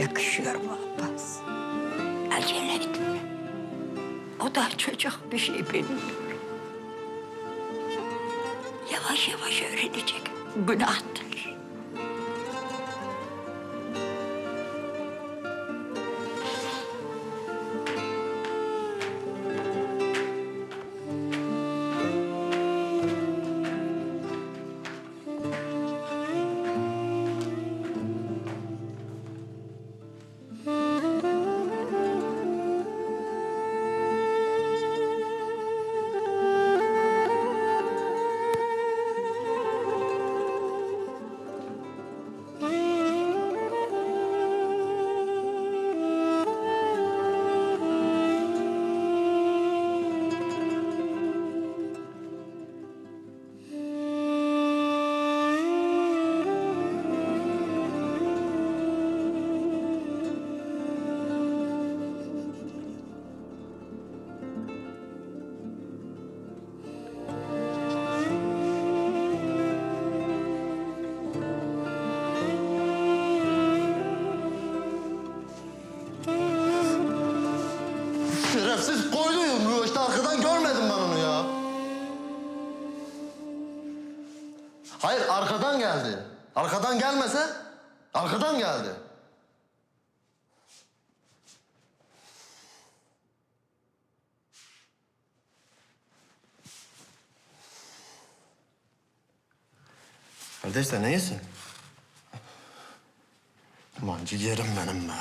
yakışıyor mu Abbas? Acele etme. O da çocuk bir şey bilmiyor. Yavaş yavaş öğrenecek. Günahtır. Şerefsiz koydu yumruğu işte arkadan görmedim ben onu ya. Hayır arkadan geldi. Arkadan gelmese arkadan geldi. Kardeş sen iyisin? Ulan ciğerim benim be.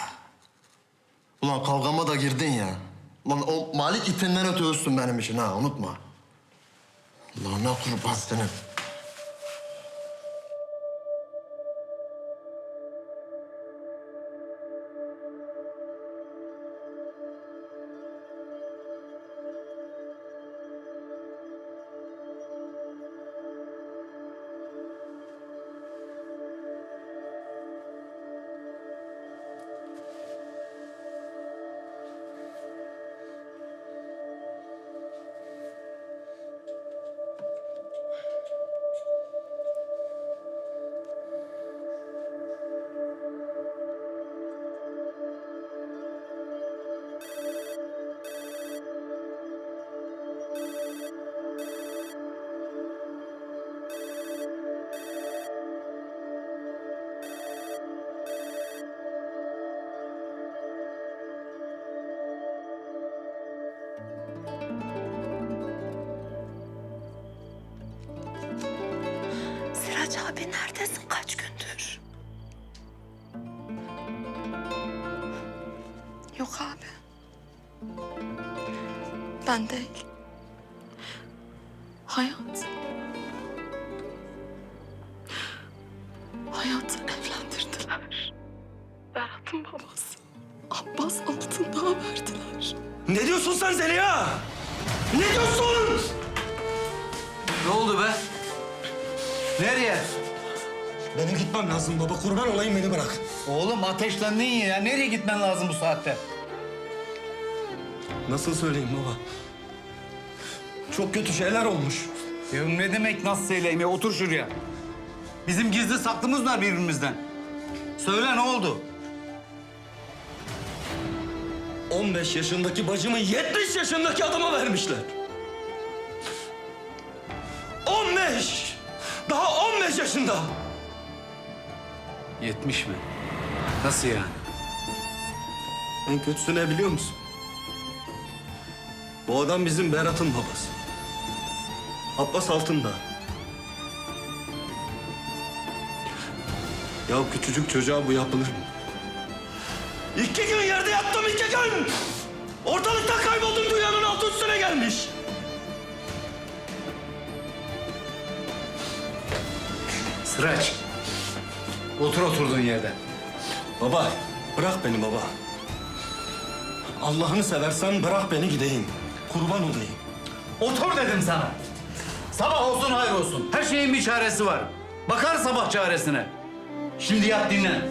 Ulan kavgama da girdin ya. Ulan o Malik itinden ötüyorsun benim için ha unutma. Ulan ne kurban senin. Abi neredesin kaç gündür? Yok abi. Ben değil. Hayat. Hayatı evlendirdiler. Berat'ın babası. Abbas altında verdiler. Ne diyorsun sen Zeliha? Ne diyorsun? Ne oldu be? Nereye? Benim gitmem lazım baba. Kurban olayım beni bırak. Oğlum ateşlendin ya. Nereye gitmen lazım bu saatte? Nasıl söyleyeyim baba? Çok kötü şeyler olmuş. Ya ne demek nasıl söyleyeyim ya? Otur şuraya. Bizim gizli saklımız var birbirimizden. Söyle ne oldu? 15 yaşındaki bacımı 70 yaşındaki adama vermişler. 75 yaşında. 70 mi? Nasıl yani? En kötüsü ne biliyor musun? Bu adam bizim Berat'ın babası. Abbas Altındağ. Ya küçücük çocuğa bu yapılır mı? İki gün yerde yattım iki gün. Ortalıkta kayboldum dünyanın altı üstüne gelmiş. Sıraç. Otur oturduğun yerde. Baba, bırak beni baba. Allah'ını seversen bırak beni gideyim. Kurban olayım. Otur dedim sana. Sabah olsun hayır olsun. Her şeyin bir çaresi var. Bakar sabah çaresine. Şimdi yat dinlen.